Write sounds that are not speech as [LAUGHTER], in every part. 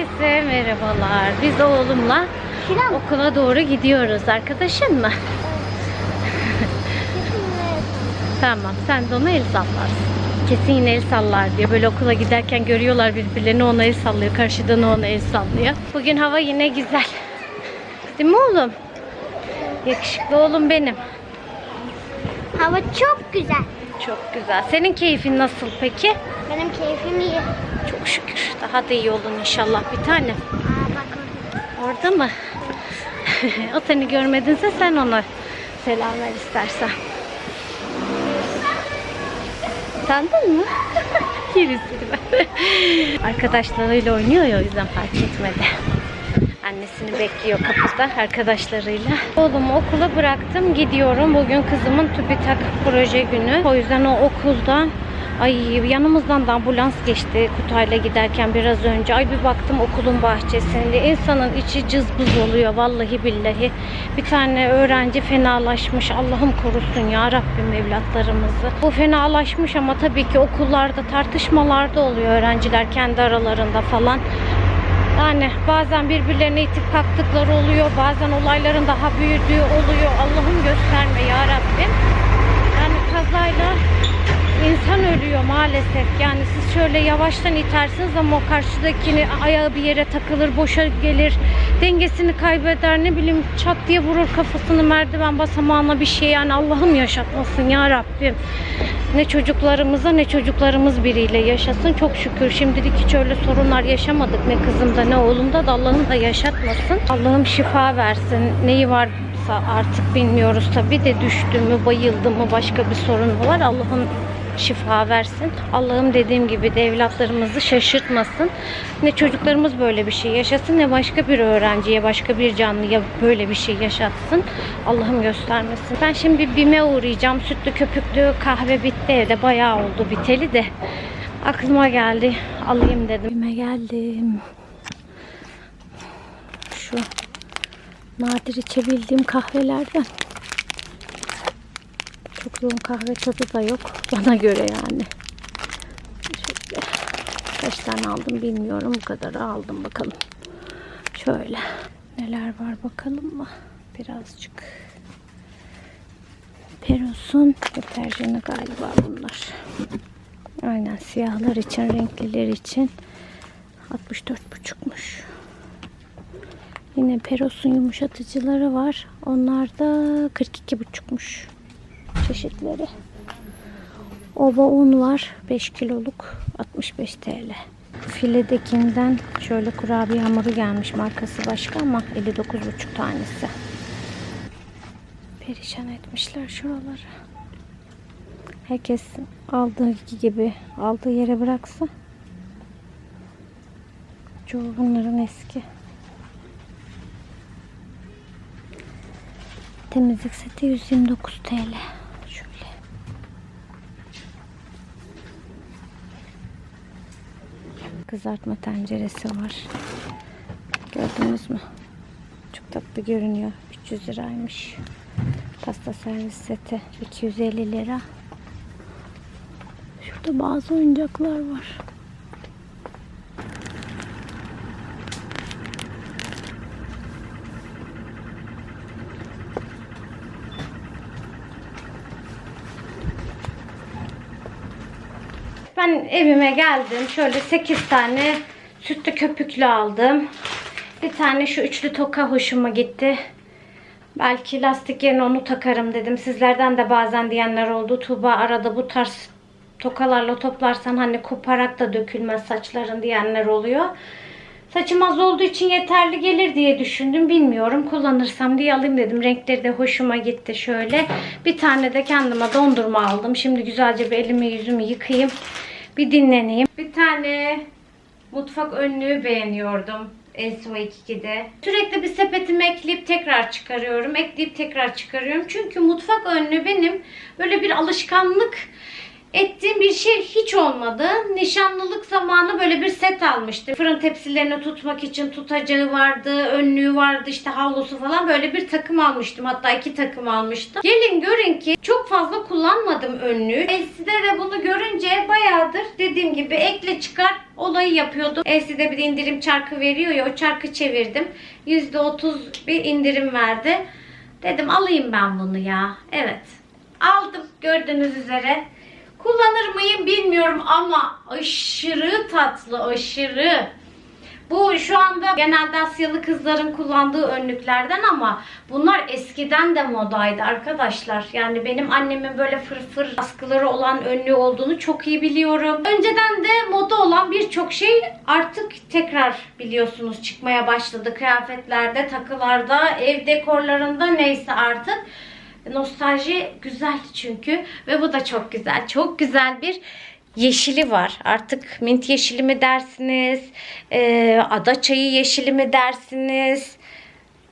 Herkese merhabalar. Biz oğlumla Şilan. okula doğru gidiyoruz. Arkadaşın mı? Tamam. Sen de ona el sallarsın. Kesin yine el sallar diyor. Böyle okula giderken görüyorlar birbirlerini ona el sallıyor. Karşıdan ona el sallıyor. Bugün hava yine güzel. Değil mi oğlum? Yakışıklı oğlum benim. Hava çok güzel. Çok güzel. Senin keyfin nasıl peki? Benim keyfim iyi. Çok şükür. Daha da iyi olun inşallah bir tane. Orada. Mı? [LAUGHS] o seni görmedinse sen ona selam ver istersen. Sandın mı? [LAUGHS] Gerisini ben. [LAUGHS] Arkadaşlarıyla oynuyor ya o yüzden fark etmedi. Annesini bekliyor kapıda arkadaşlarıyla. Oğlumu okula bıraktım gidiyorum. Bugün kızımın TÜBİTAK proje günü. O yüzden o okulda Ay yanımızdan da ambulans geçti Kutay'la giderken biraz önce. Ay bir baktım okulun bahçesinde. İnsanın içi cızbız oluyor vallahi billahi. Bir tane öğrenci fenalaşmış. Allah'ım korusun ya Rabbim evlatlarımızı. Bu fenalaşmış ama tabii ki okullarda tartışmalarda oluyor öğrenciler kendi aralarında falan. Yani bazen birbirlerine itip kalktıkları oluyor. Bazen olayların daha büyüdüğü oluyor. Allah'ım gösterme ya Rabbim. Yani kazayla insan ölüyor maalesef. Yani siz şöyle yavaştan itersiniz ama o karşıdakini ayağı bir yere takılır, boşa gelir. Dengesini kaybeder. Ne bileyim çat diye vurur kafasını merdiven basamağına bir şey. Yani Allah'ım yaşatmasın ya Rabbim. Ne çocuklarımıza ne çocuklarımız biriyle yaşasın. Çok şükür şimdilik hiç öyle sorunlar yaşamadık. Ne kızımda ne oğlumda da Allah'ım da yaşatmasın. Allah'ım şifa versin. Neyi varsa artık bilmiyoruz tabii de düştü mü, bayıldı mı, başka bir sorun var. Allah'ım şifa versin. Allah'ım dediğim gibi de evlatlarımızı şaşırtmasın. Ne çocuklarımız böyle bir şey yaşasın ne başka bir öğrenciye, başka bir canlıya böyle bir şey yaşatsın. Allah'ım göstermesin. Ben şimdi BİM'e uğrayacağım. Sütlü köpüklü kahve bitti evde. Bayağı oldu biteli de. Aklıma geldi. Alayım dedim. BİM'e geldim. Şu nadir içebildiğim kahvelerden. Çok yoğun kahve tadı da yok. Bana göre yani. Şöyle. Kaç tane aldım bilmiyorum. Bu kadar aldım bakalım. Şöyle. Neler var bakalım mı? Birazcık. Peros'un deterjanı galiba bunlar. Aynen siyahlar için, renkliler için 64,5'muş. Yine Peros'un yumuşatıcıları var. Onlar da 42,5'muş çeşitleri. Ova un var. 5 kiloluk 65 TL. Filedekinden şöyle kurabiye hamuru gelmiş. Markası başka ama 59,5 tanesi. Perişan etmişler şuraları. Herkes aldığı gibi aldığı yere bıraksa. Çoğu bunların eski. Temizlik seti 129 TL. Şöyle. Kızartma tenceresi var. Gördünüz mü? Çok tatlı görünüyor. 300 liraymış. Pasta servis seti 250 lira. Şurada bazı oyuncaklar var. Ben evime geldim. Şöyle 8 tane sütlü köpüklü aldım. Bir tane şu üçlü toka hoşuma gitti. Belki lastik yerine onu takarım dedim. Sizlerden de bazen diyenler oldu. Tuğba arada bu tarz tokalarla toplarsan hani koparak da dökülmez saçların diyenler oluyor. Saçım az olduğu için yeterli gelir diye düşündüm. Bilmiyorum. Kullanırsam diye alayım dedim. Renkleri de hoşuma gitti şöyle. Bir tane de kendime dondurma aldım. Şimdi güzelce bir elimi yüzümü yıkayayım. Bir dinleneyim. Bir tane mutfak önlüğü beğeniyordum. SO2'de. Sürekli bir sepetime ekleyip tekrar çıkarıyorum. Ekleyip tekrar çıkarıyorum. Çünkü mutfak önlüğü benim böyle bir alışkanlık ettiğim bir şey hiç olmadı. Nişanlılık zamanı böyle bir set almıştım. Fırın tepsilerini tutmak için tutacağı vardı, önlüğü vardı, işte havlusu falan böyle bir takım almıştım. Hatta iki takım almıştım. Gelin görün ki çok fazla kullanmadım önlüğü. Elside de bunu görünce bayağıdır dediğim gibi ekle çıkar olayı yapıyordum. Elside bir indirim çarkı veriyor ya o çarkı çevirdim. %30 bir indirim verdi. Dedim alayım ben bunu ya. Evet. Aldım gördüğünüz üzere. Kullanır mıyım bilmiyorum ama aşırı tatlı aşırı. Bu şu anda genelde Asyalı kızların kullandığı önlüklerden ama bunlar eskiden de modaydı arkadaşlar. Yani benim annemin böyle fırfır askıları olan önlüğü olduğunu çok iyi biliyorum. Önceden de moda olan birçok şey artık tekrar biliyorsunuz çıkmaya başladı. Kıyafetlerde, takılarda, ev dekorlarında neyse artık. Nostalji güzel çünkü ve bu da çok güzel. Çok güzel bir yeşili var. Artık mint yeşili mi dersiniz? Ee, ada çayı yeşili mi dersiniz?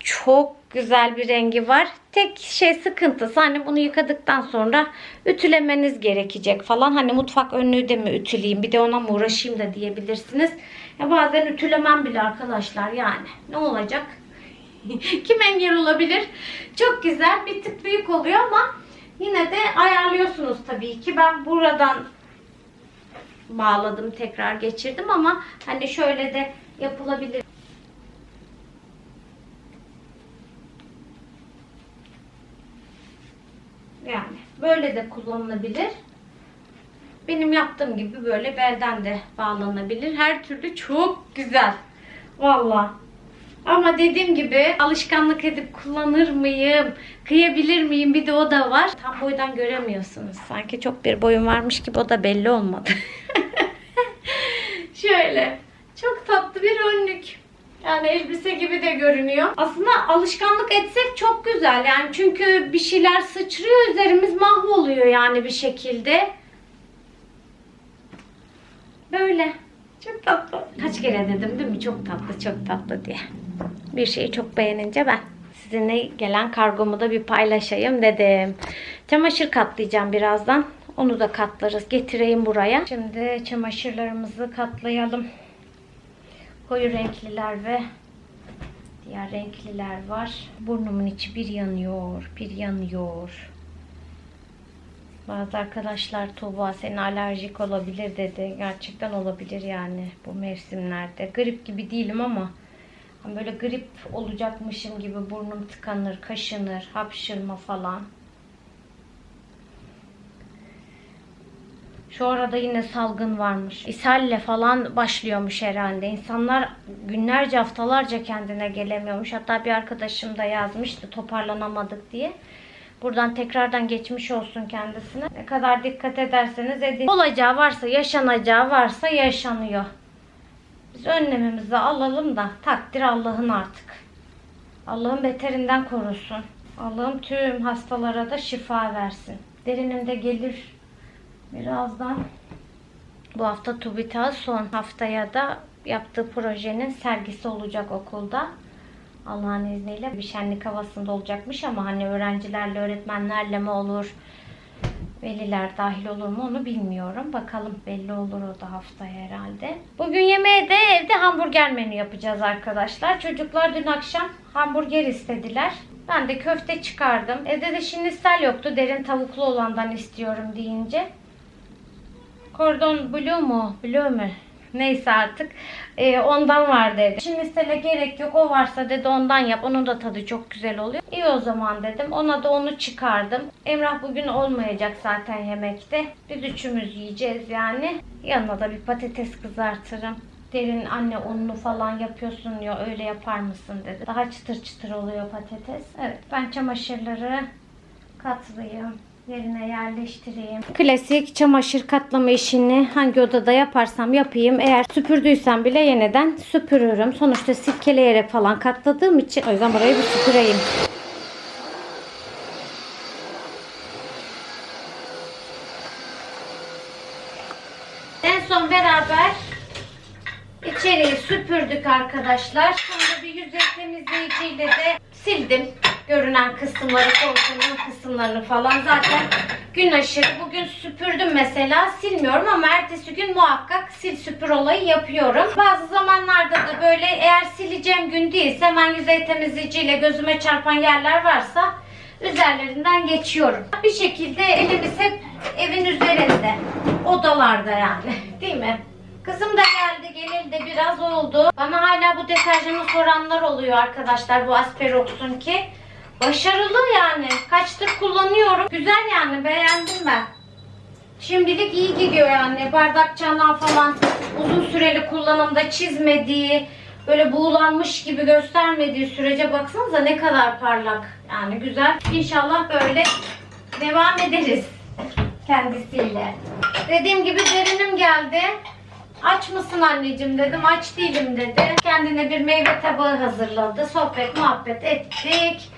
Çok güzel bir rengi var. Tek şey sıkıntısı hani bunu yıkadıktan sonra ütülemeniz gerekecek falan. Hani mutfak önlüğü de mi ütüleyeyim bir de ona mı uğraşayım da diyebilirsiniz. Ya bazen ütülemem bile arkadaşlar yani. Ne olacak? [LAUGHS] Kim engel olabilir? Çok güzel. Bir tık büyük oluyor ama yine de ayarlıyorsunuz tabii ki. Ben buradan bağladım tekrar geçirdim ama hani şöyle de yapılabilir. Yani böyle de kullanılabilir. Benim yaptığım gibi böyle belden de bağlanabilir. Her türlü çok güzel. Vallahi. Ama dediğim gibi alışkanlık edip kullanır mıyım? Kıyabilir miyim? Bir de o da var. Tam boydan göremiyorsunuz. Sanki çok bir boyum varmış gibi o da belli olmadı. [LAUGHS] Şöyle. Çok tatlı bir önlük. Yani elbise gibi de görünüyor. Aslında alışkanlık etsek çok güzel. Yani çünkü bir şeyler sıçrıyor üzerimiz mahvoluyor yani bir şekilde. Böyle. Çok tatlı. Kaç kere dedim değil mi? Çok tatlı, çok tatlı diye. Bir şeyi çok beğenince ben sizinle gelen kargomu da bir paylaşayım dedim. Çamaşır katlayacağım birazdan. Onu da katlarız. Getireyim buraya. Şimdi çamaşırlarımızı katlayalım. Koyu renkliler ve diğer renkliler var. Burnumun içi bir yanıyor, bir yanıyor. Bazı arkadaşlar Tuğba senin alerjik olabilir dedi. Gerçekten olabilir yani bu mevsimlerde. Grip gibi değilim ama böyle grip olacakmışım gibi burnum tıkanır, kaşınır, hapşırma falan. Şu arada yine salgın varmış. İshalle falan başlıyormuş herhalde. İnsanlar günlerce haftalarca kendine gelemiyormuş. Hatta bir arkadaşım da yazmıştı toparlanamadık diye. Buradan tekrardan geçmiş olsun kendisine. Ne kadar dikkat ederseniz edin. Olacağı varsa, yaşanacağı varsa yaşanıyor. Biz önlemimizi alalım da takdir Allah'ın artık. Allah'ın beterinden korusun. Allah'ım tüm hastalara da şifa versin. Derinimde gelir birazdan. Bu hafta TÜBİTAK son haftaya da yaptığı projenin sergisi olacak okulda. Allah'ın izniyle bir şenlik havasında olacakmış ama hani öğrencilerle, öğretmenlerle mi olur, veliler dahil olur mu onu bilmiyorum. Bakalım belli olur o da haftaya herhalde. Bugün yemeğe de evde hamburger menü yapacağız arkadaşlar. Çocuklar dün akşam hamburger istediler. Ben de köfte çıkardım. Evde de şinistel yoktu. Derin tavuklu olandan istiyorum deyince. Cordon bleu mu? Bleu mu? Neyse artık. Ee, ondan var dedi. Şimdi stele gerek yok. O varsa dedi ondan yap. Onun da tadı çok güzel oluyor. İyi o zaman dedim. Ona da onu çıkardım. Emrah bugün olmayacak zaten yemekte. Biz üçümüz yiyeceğiz yani. Yanına da bir patates kızartırım. Derin anne unlu falan yapıyorsun ya öyle yapar mısın dedi. Daha çıtır çıtır oluyor patates. Evet ben çamaşırları katlayayım yerine yerleştireyim. Klasik çamaşır katlama işini hangi odada yaparsam yapayım. Eğer süpürdüysem bile yeniden süpürürüm. Sonuçta silkeleyerek falan katladığım için o yüzden burayı bir süpüreyim. En son beraber içeriği süpürdük arkadaşlar. Sonra bir yüzey temizleyiciyle de sildim. Görünen kısımları, koltuğun kısımlarını falan zaten gün aşırı. Bugün süpürdüm mesela silmiyorum ama ertesi gün muhakkak sil süpür olayı yapıyorum. Bazı zamanlarda da böyle eğer sileceğim gün değilse hemen yüzey temizleyiciyle gözüme çarpan yerler varsa üzerlerinden geçiyorum. Bir şekilde elimiz hep evin üzerinde. Odalarda yani. [LAUGHS] Değil mi? Kızım da geldi. Geleli de biraz oldu. Bana hala bu deterjanı soranlar oluyor arkadaşlar. Bu Asperox'un ki. Başarılı yani. Kaçtır kullanıyorum. Güzel yani. Beğendim ben. Şimdilik iyi gidiyor yani. Bardak çanağı falan uzun süreli kullanımda çizmediği, böyle buğulanmış gibi göstermediği sürece baksanıza ne kadar parlak. Yani güzel. İnşallah böyle devam ederiz kendisiyle. Dediğim gibi derinim geldi. Aç mısın anneciğim dedim. Aç değilim dedi. Kendine bir meyve tabağı hazırladı. Sohbet muhabbet ettik.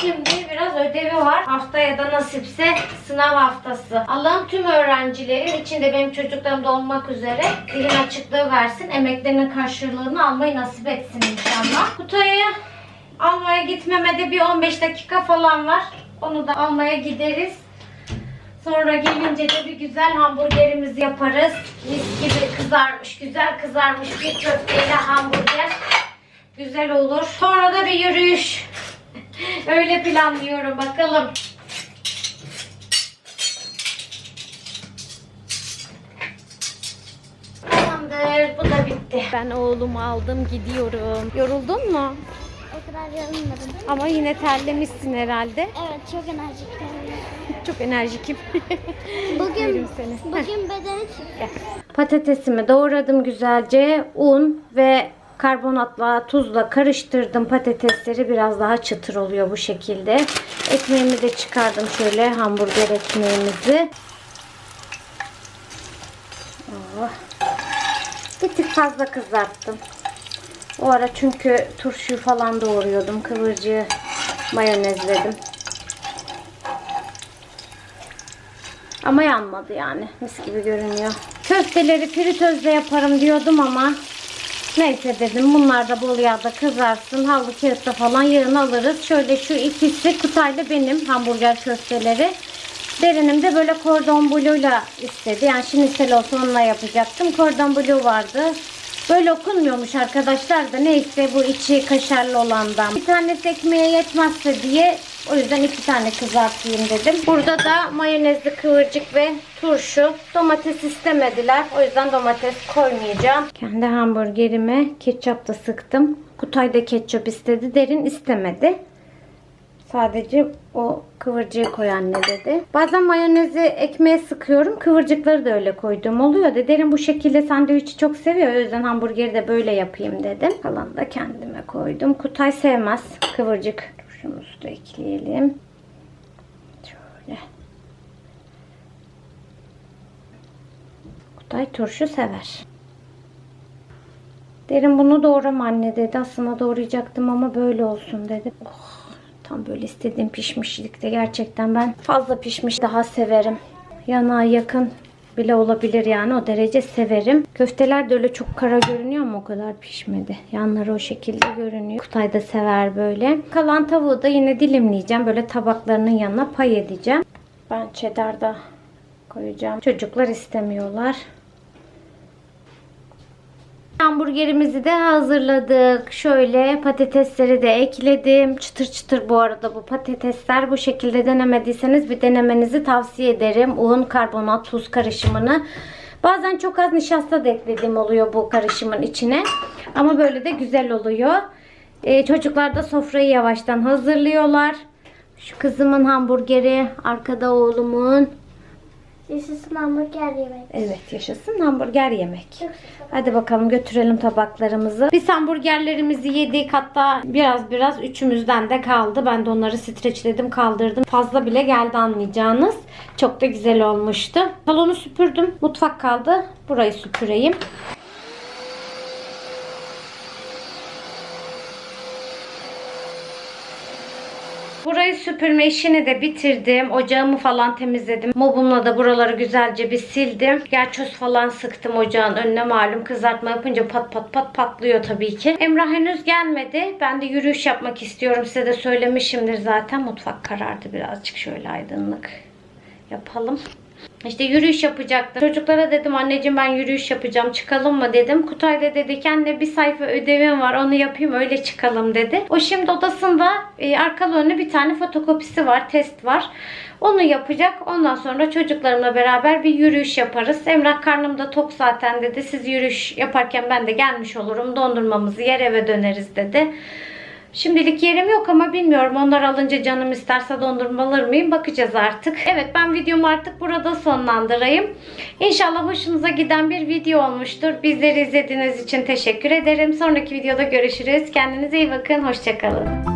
Şimdi biraz ödevi var. Haftaya da nasipse sınav haftası. Allah'ın tüm öğrencilerin içinde benim çocuklarım da olmak üzere dilin açıklığı versin. Emeklerinin karşılığını almayı nasip etsin inşallah. Kutayı almaya gitmemede bir 15 dakika falan var. Onu da almaya gideriz. Sonra gelince de bir güzel hamburgerimizi yaparız. Mis gibi kızarmış, güzel kızarmış bir köfteyle hamburger. Güzel olur. Sonra da bir yürüyüş. [LAUGHS] Öyle planlıyorum bakalım. Tamamdır. Bu da bitti. Ben oğlumu aldım gidiyorum. Yoruldun mu? O kadar yorulmadım. Ama yine terlemişsin herhalde. Evet çok enerjik. Çok enerjikim. [LAUGHS] Bugün, Yerim seni. bugün bedeni çıktı. Patatesimi doğradım güzelce. Un ve karbonatla tuzla karıştırdım patatesleri biraz daha çıtır oluyor bu şekilde. Ekmeğimi de çıkardım şöyle hamburger ekmeğimizi. Oh. Bir tık fazla kızarttım. O ara çünkü turşuyu falan doğruyordum. Kıvırcığı mayonezledim. Ama yanmadı yani. Mis gibi görünüyor. Köfteleri fritözde yaparım diyordum ama neyse dedim. Bunlar da bol yağda kızarsın. Havlu kağıtta falan yağını alırız. Şöyle şu ikisi Kutay'la benim hamburger köfteleri. Derinim de böyle kordon blue'yla istedi. Yani şinisel olsa onunla yapacaktım. Kordon blue vardı. Böyle okunmuyormuş arkadaşlar da neyse bu içi kaşarlı olandan. Bir tanesi ekmeğe yetmezse diye o yüzden iki tane kızartayım dedim. Burada da mayonezli kıvırcık ve turşu. Domates istemediler. O yüzden domates koymayacağım. Kendi hamburgerime ketçap da sıktım. Kutay da ketçap istedi. Derin istemedi. Sadece o kıvırcığı koy anne dedi. Bazen mayonezi ekmeğe sıkıyorum. Kıvırcıkları da öyle koyduğum oluyor. da Derin bu şekilde sandviçi çok seviyor. O yüzden hamburgeri de böyle yapayım dedim. Kalanı da kendime koydum. Kutay sevmez kıvırcık. Turşumuzu da ekleyelim. Şöyle. Kutay turşu sever. Derin bunu doğrama anne dedi. Aslında doğrayacaktım ama böyle olsun dedi. Oh, tam böyle istediğim pişmişlikte gerçekten ben fazla pişmiş daha severim. Yanağa yakın bile olabilir yani o derece severim. Köfteler de öyle çok kara görünüyor ama o kadar pişmedi. Yanları o şekilde görünüyor. Kutay da sever böyle. Kalan tavuğu da yine dilimleyeceğim. Böyle tabaklarının yanına pay edeceğim. Ben cheddar da koyacağım. Çocuklar istemiyorlar. Hamburgerimizi de hazırladık. Şöyle patatesleri de ekledim. Çıtır çıtır bu arada bu patatesler. Bu şekilde denemediyseniz bir denemenizi tavsiye ederim. Un, karbonat, tuz karışımını. Bazen çok az nişasta da eklediğim oluyor bu karışımın içine. Ama böyle de güzel oluyor. Ee, çocuklar da sofrayı yavaştan hazırlıyorlar. Şu kızımın hamburgeri, arkada oğlumun. Yaşasın hamburger yemek. Evet yaşasın hamburger yemek. Hadi bakalım götürelim tabaklarımızı. Biz hamburgerlerimizi yedik hatta biraz biraz üçümüzden de kaldı. Ben de onları streçledim kaldırdım. Fazla bile geldi anlayacağınız. Çok da güzel olmuştu. Salonu süpürdüm. Mutfak kaldı. Burayı süpüreyim. Burayı süpürme işini de bitirdim. Ocağımı falan temizledim. Mobumla da buraları güzelce bir sildim. Gerçöz falan sıktım ocağın önüne malum. Kızartma yapınca pat pat pat patlıyor tabii ki. Emrah henüz gelmedi. Ben de yürüyüş yapmak istiyorum. Size de söylemişimdir zaten. Mutfak karardı birazcık şöyle aydınlık yapalım. İşte yürüyüş yapacaktım. Çocuklara dedim anneciğim ben yürüyüş yapacağım çıkalım mı dedim. Kutay da dedi ki anne bir sayfa ödevim var onu yapayım öyle çıkalım dedi. O şimdi odasında e, arkalı önlü bir tane fotokopisi var test var. Onu yapacak. Ondan sonra çocuklarımla beraber bir yürüyüş yaparız. Emrah karnımda tok zaten dedi. Siz yürüyüş yaparken ben de gelmiş olurum. Dondurmamızı yer eve döneriz dedi. Şimdilik yerim yok ama bilmiyorum. Onlar alınca canım isterse dondurma alır mıyım? Bakacağız artık. Evet ben videomu artık burada sonlandırayım. İnşallah hoşunuza giden bir video olmuştur. Bizleri izlediğiniz için teşekkür ederim. Sonraki videoda görüşürüz. Kendinize iyi bakın. Hoşçakalın.